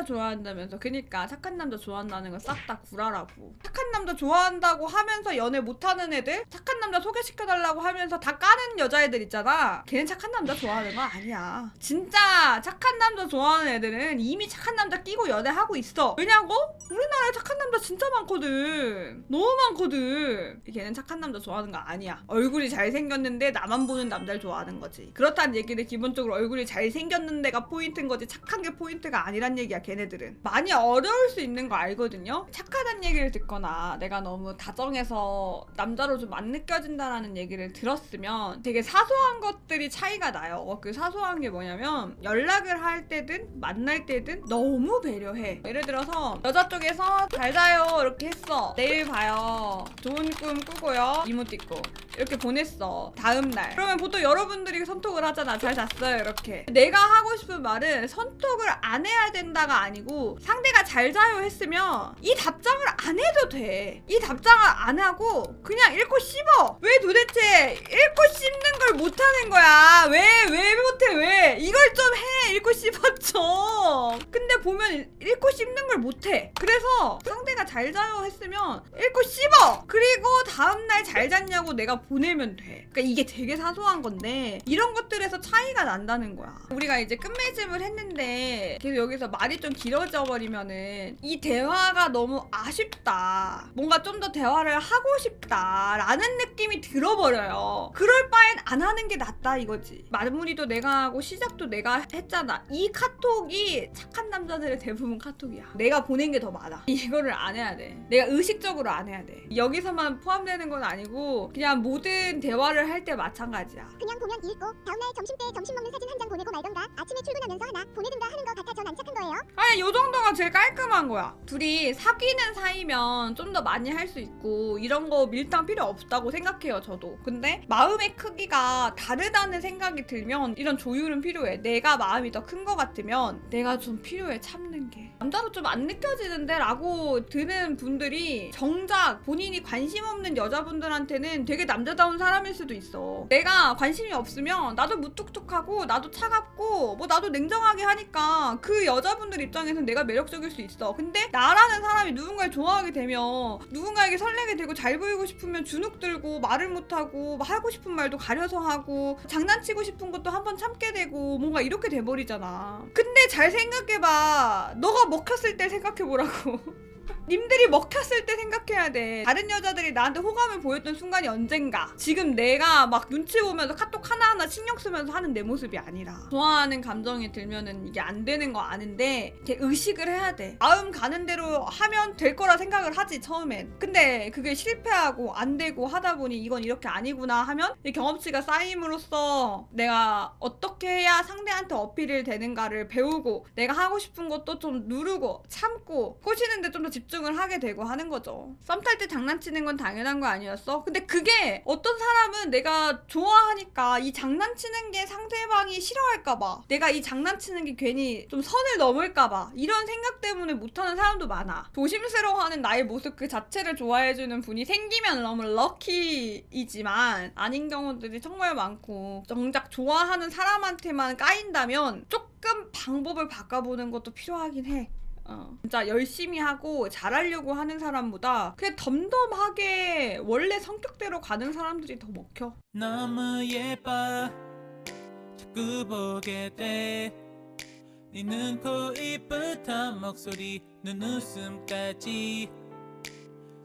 남자 좋아한다면서 그니까 착한 남자 좋아한다는 건 싹 다 구라라고. 착한 남자 좋아한다고 하면서 연애 못하는 애들 착한 남자 소개시켜달라고 하면서 다 까는 여자애들 있잖아. 걔는 착한 남자 좋아하는 거 아니야. 진짜 착한 남자 좋아하는 애들은 이미 착한 남자 끼고 연애하고 있어. 왜냐고? 우리나라에 착한 남자 진짜 많거든. 너무 많거든. 걔는 착한 남자 좋아하는 거 아니야. 얼굴이 잘생겼는데 나만 보는 남자를 좋아하는 거지. 그렇다는 얘기는 기본적으로 얼굴이 잘생겼는 데가 포인트인 거지. 착한 게 포인트가 아니란 얘기야 걔네들은. 많이 어려울 수 있는 거 알거든요? 착하다는 얘기를 듣거나 내가 너무 다정해서 남자로 좀 안 느껴진다라는 얘기를 들었으면 되게 사소한 것들이 차이가 나요. 그 사소한 게 뭐냐면 연락을 할 때든 만날 때든 너무 배려해. 예를 들어서 여자 쪽에서 잘 자요. 이렇게 했어. 내일 봐요. 좋은 꿈 꾸고요. 이모티콘 이렇게 보냈어. 다음날. 그러면 보통 여러분들이 선톡을 하잖아 잘 잤어요. 이렇게. 내가 하고 싶은 말은 선톡을 안 해야 된다 가 아니고 상대가 잘 자요 했으면 이 답장을 안 해도 돼 이 답장을 안 하고 그냥 읽고 씹어. 왜 도대체 읽고 씹는 걸 못하는 거야? 왜 왜 못해 왜? 이걸 좀 해 읽고 씹었죠 근데 보면 읽고 씹는 걸 못해. 그래서 상대가 잘 자요 했으면 읽고 씹어! 그리고 다음날 잘 잤냐고 내가 보내면 돼. 그러니까 이게 되게 사소한 건데 이런 것들에서 차이가 난다는 거야. 우리가 이제 끝맺음을 했는데 계속 여기서 말이 좀 길어져 버리면은 이 대화가 너무 아쉽다. 뭔가 좀 더 대화를 하고 싶다 라는 느낌이 들어버려요. 그럴 바엔 안 하는 게 낫다 이거지. 마무리도 내가 하고 시작도 내가 했잖아 이 카톡이 착한 남자들의 대부분 카톡이야. 내가 보낸 게 더 많아. 이거를 안 해야 돼. 내가 의식적으로 안 해야 돼. 여기서만 포함되는 건 아니고 그냥 모든 대화를 할 때 마찬가지야. 그냥 보면 읽고 다음날 점심 때 점심 먹는 사진 한 장 보내고 말던가 아침에 출근하면서 하나 보내든가 하는 거 같아 전안 착한 거예요. 아니 요 정도가 제일 깔끔한 거야. 둘이 사귀는 사이면 좀 더 많이 할 수 있고 이런 거 밀당 필요 없다고 생각해요 저도. 근데 마음의 크기가 다르다는 생각이 들면 이런 조율은 필요해. 내가 마음이 더 큰거 같으면 내가 좀 필요해 참는 게. 남자로 좀 안 느껴지는데 라고 드는 분들이 정작 본인이 관심 없는 여자분들한테는 되게 남자다운 사람일 수도 있어. 내가 관심이 없으면 나도 무뚝뚝하고 나도 차갑고 뭐 나도 냉정하게 하니까 그 여자분들 입장에서는 내가 매력적일 수 있어. 근데 나라는 사람이 누군가를 좋아하게 되면 누군가에게 설레게 되고 잘 보이고 싶으면 주눅 들고 말을 못하고 막 하고 싶은 말도 가려서 하고 장난치고 싶은 것도 한 번 참게 되고 뭔가 이렇게 돼버리잖아 근데 잘 생각해봐. 너가 먹혔을 때 생각해보라고 님들이 먹혔을 때 생각해야 돼. 다른 여자들이 나한테 호감을 보였던 순간이 언젠가. 지금 내가 막 눈치 보면서 카톡 하나하나 신경 쓰면서 하는 내 모습이 아니라. 좋아하는 감정이 들면은 이게 안 되는 거 아는데, 이렇게 의식을 해야 돼. 마음 가는 대로 하면 될 거라 생각을 하지, 처음엔. 근데 그게 실패하고 안 되고 하다 보니 이건 이렇게 아니구나 하면 이 경험치가 쌓임으로써 내가 어떻게 해야 상대한테 어필이 되는가를 배우고 내가 하고 싶은 것도 좀 누르고 참고 꼬시는데 좀더 집중을 하게 되고 하는 거죠. 썸 탈 때 장난치는 건 당연한 거 아니었어? 근데 그게 어떤 사람은 내가 좋아하니까 이 장난치는 게 상대방이 싫어할까봐 내가 이 장난치는 게 괜히 좀 선을 넘을까봐 이런 생각 때문에 못하는 사람도 많아. 조심스러워하는 나의 모습 그 자체를 좋아해주는 분이 생기면 너무 럭키이지만 아닌 경우들이 정말 많고 정작 좋아하는 사람한테만 까인다면 조금 방법을 바꿔보는 것도 필요하긴 해. 어. 진짜 열심히 하고 잘하려고 하는 사람보다 그냥 덤덤하게 원래 성격대로 가는 사람들이 더 먹혀. 너무 예뻐 자꾸 보게 돼 네 눈, 코, 입부터 목소리, 눈웃음까지